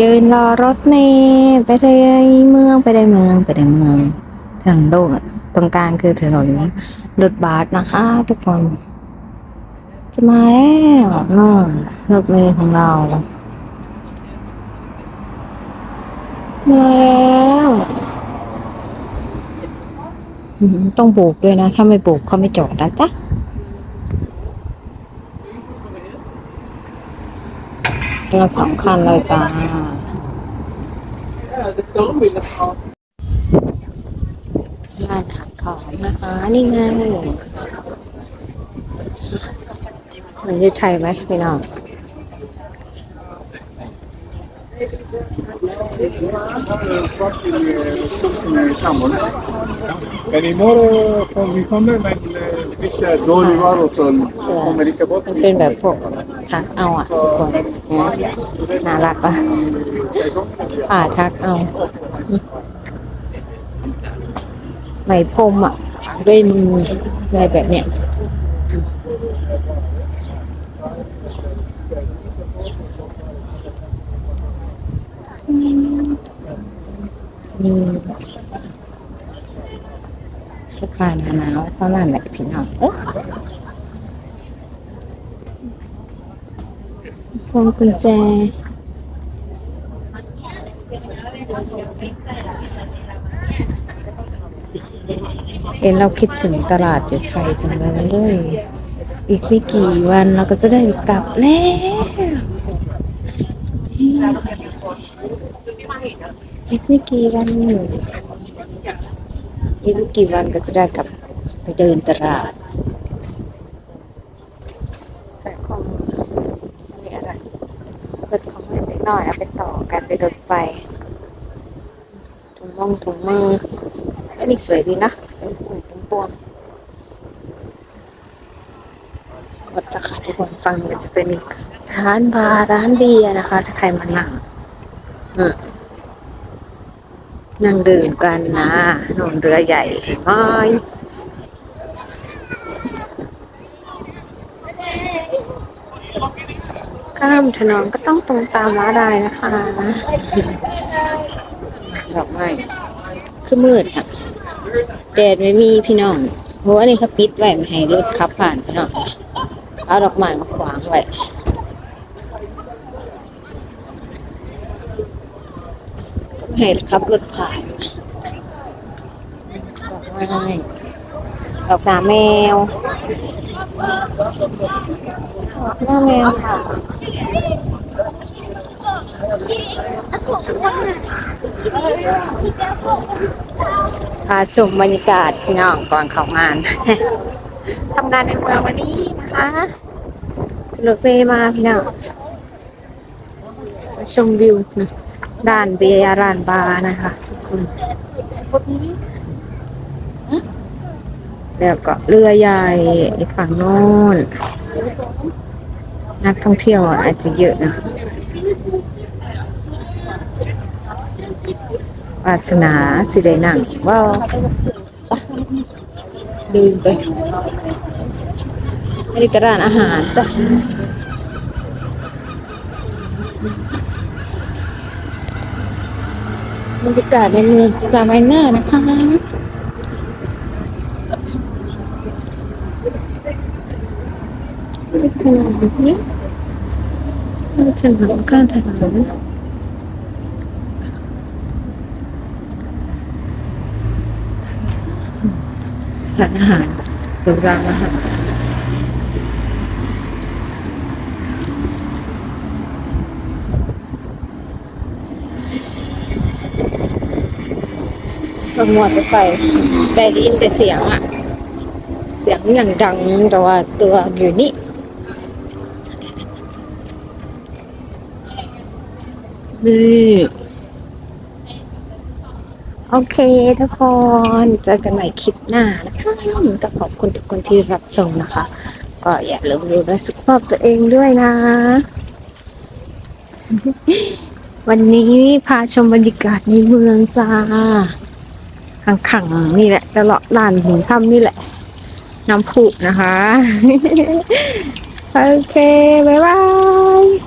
ยืนรอรถเมล์ไปได้เมืองไปได้เมืองไปได้เมืองทางโลกตรงกลางคือถนนรถบัสนะคะ ทุกคน จะมาแล้วนู่นรถเมล์ของเรามาแล้วต้องโบกด้วยนะ ถ้าไม่โบกเขาไม่จอดนะจ๊ะ เราสำคัญเลยจ้าร้านขายของนะคะ นี่ไงเหมือนอยูไทยไหมพี่น้อง Yani moro från vi kommer men eh, visst är det dålig varor så kommer lika bort. มันเป็นแบบพวก ทักเอาอะทุกคนนะน่ารักอะป่าทักเอาไหมพรมอะถักด้วยมืออะไรแบบเนี้ยนี่สื้อผ้านาหนาวเท่านั้นแหละพี่น้องเอ๊ะ วงกุญแจเอ็นเราคิดถึงตลาดอยู่ไทยจังเลย อีกไม่กี่วันเราก็จะได้กลับแล้วอีกไม่กี่วันอีกไม่กี่วันก็จะได้กลับไปเดินตลาด ใส่ข้อมืออันนี้อะไร รถของเล่นเล็กน้อยเอาไปต่อกันไปรถไฟถุงมงถุงมืออันนี้สวยดีนะเป็นปุ๋ยเป็นปวงวัดราคาทุกคนฟังก็จะเป็นอีกร้านบาร์ร้านเบียร์นะคะ ถ้าใครมานั่งนั่งดื่มกันนะนนเรือใหญ่เห็นไหม ข้ามถนนก็ต้องตรงตามม้าลายนะคะดอกไม้คือมืดอะแดดไม่มีพี่น้องโหอันนี้เขาปิดไว้ไม่ให้รถขับผ่านพี่น้องเอาดอกไม้มาขวางไว้ไม่ให้ขับรถผ่านดอกไม้ ดอกนาแมวหน้าแมวค่ะ พาชมบรรยากาศพี่น้องก่อนเข้างาน ทำงานในเมืองวันนี้นะคะขึ้นรถเมล์มาพี่น้องมาชมวิวนะด้านเบียร์ร้านบาร์นะคะทุกคน แล้วก็เรือใหญ่ฝั่งโน้นนักท่องเที่ยวอาจจะเยอะนะวาสนาสิได้นั่งว้าวลืมไปอันนี้ก็ร้านอาหารจ้ะบรรยากาศในเมืองสตาร์ไมเนอร์นะคะ ขนาดนี้ถนนข้างถนนร้านอาหารหรือร้านอาหารบางมอเตอร์ไซค์ได้ยินแต่เสียงอะเสียงอย่างดังแต่ว่าตัวอยู่นี่ นี่โอเคทุกคนเจอกันใหม่คลิปหน้านะคะก็ขอบคุณทุกคนที่รับชมนะคะ ก็อย่าลืมดูแลสุขภาพตัวเองด้วยนะ วันนี้พาชมบรรยากาศในเมืองจ้าขังๆนี่แหละตลอดลานหินถ้ำนี่แหละ น้ำผุนะคะ โอเค บ๊ายบาย